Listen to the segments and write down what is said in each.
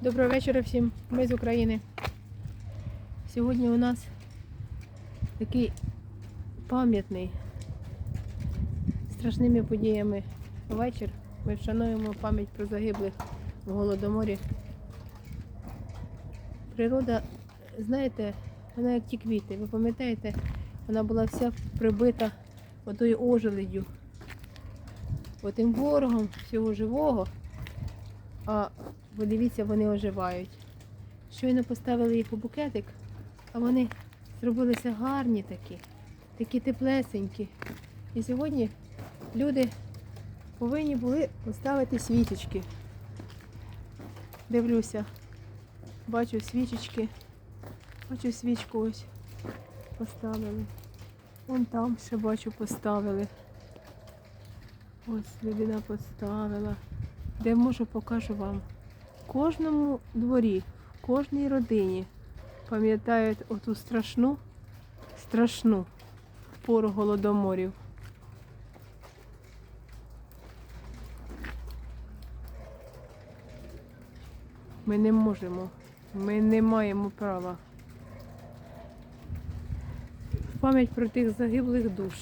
Доброго вечора всім. Ми з України. Сьогодні у нас такий пам'ятний страшними подіями вечір. Ми вшануємо пам'ять про загиблих в Голодоморі. Природа, знаєте, вона як ті квіти. Ви пам'ятаєте, вона була вся прибита отою ожеледдю, отим ворогом всього живого. А подивіться, вони оживають. Щойно поставили їх у букетик, а вони зробилися гарні такі, такі теплесенькі. І сьогодні люди повинні були поставити свічечки. Дивлюся, бачу свічечки, бачу свічку ось поставили. Вон там ще бачу поставили. Ось людина поставила. Де можу, покажу вам. В кожному дворі, в кожній родині пам'ятають оту страшну, страшну пору голодоморів. Ми не можемо, ми не маємо права. В пам'ять про тих загиблих душ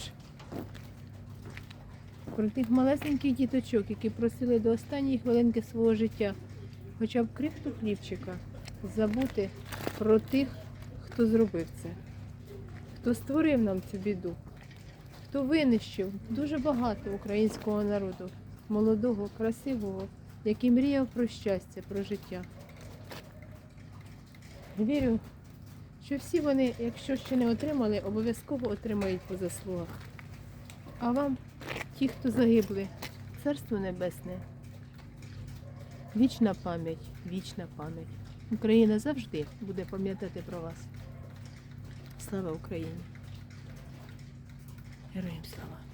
про тих малесеньких діточок, які просили до останньої хвилинки свого життя, хоча б крихту хлібчика, забути про тих, хто зробив це, хто створив нам цю біду, хто винищив дуже багато українського народу, молодого, красивого, який мріяв про щастя, про життя. Вірю, що всі вони, якщо ще не отримали, обов'язково отримають по заслугах. А вам ті, хто загибли, царство небесне. Вічна пам'ять, вічна пам'ять. Україна завжди буде пам'ятати про вас. Слава Україні! Героям слава!